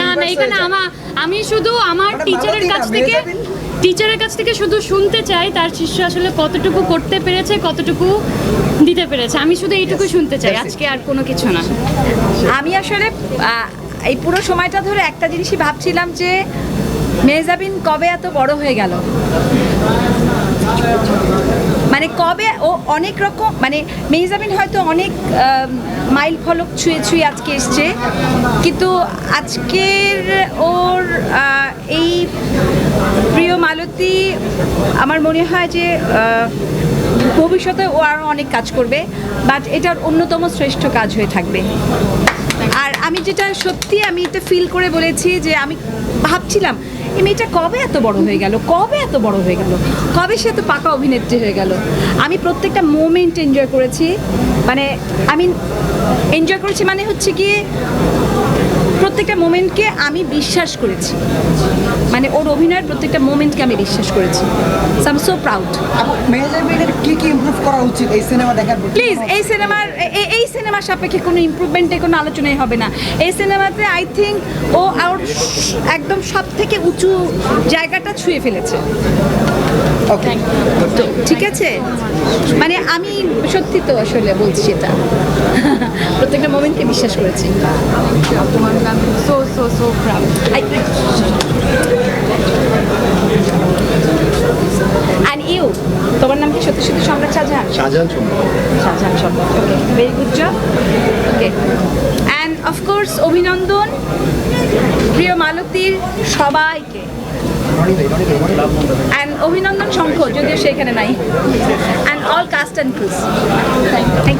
না না এখানে আমা আমি শুধু আমার মানে টিচারের কাছ থেকে টিচারের কাছ থেকে শুধু শুনতে চাই তার শিষ্য আসলে কতটুকু করতে পেরেছে কতটুকু দিতে পেরেছে। আমি শুধু এইটুকু শুনতে চাই আজকে আর কোনো কিছু না। আমি আসলে এই পুরো সময়টা ধরে একটা জিনিসই ভাবছিলাম যে মেহজাবিন কবে এত বড় হয়ে গেল মানে কবে ও অনেক রকম মানে মেহজাবিন হয়তো অনেক মাইল ফলক ছুঁয়ে ছুঁয়ে আজকে এসছে। কিন্তু আজকের ওর এই প্রিয় মালতী, আমার মনে হয় যে ভবিষ্যতে ও আরও অনেক কাজ করবে বাট এটার অন্যতম শ্রেষ্ঠ কাজ হয়ে থাকবে। আর আমি যেটা সত্যি আমি এটা ফিল করে বলেছি যে আমি ভাবছিলাম, এই মেয়েটা কবে এত বড় হয়ে গেল? কবে এত বড় হয়ে গেল? কবে সে এত পাকা অভিনেত্রী হয়ে গেল? আমি প্রত্যেকটা মোমেন্ট এনজয় করেছি। মানে আমি এনজয় করেছি মানে হচ্ছে গিয়ে প্রত্যেকটা মোমেন্টকে আমি বিশ্বাস করেছি। মানে ওর অভিনয়ের প্রত্যেকটা মোমেন্টকে আমি বিশ্বাস করেছি। আই এম সো প্রাউড কি কি ইমপ্রুভ করা উচিত এই সিনেমা দেখার প্লিজ এই সিনেমার এই সিনেমার সাপেক্ষে কোনো ইমপ্রুভমেন্টে কোনো আলোচনাই হবে না। এই সিনেমাতে আই থিঙ্ক ও ওর একদম সব থেকে উঁচু জায়গাটা ছুঁয়ে ফেলেছে। ঠিক আছে? মানে আমি সত্যি তো আসলে বলছি এটা। প্রত্যেকটা মোমেন্টকে বিশ্বাস করেছি। So so so proud and you তোমার নাম কি? সত্যি সত্যি সম্রাট শাহজাহান? শাহজাহান সম্রাট। শাহজাহান সম্রাট okay very good job okay and of course অভিনন্দন প্রিয় মালতীর সবাইকে। অ্যান্ড অভিনন্দন শঙ্খ যদিও সেখানে নাই। And all cast and crew thank you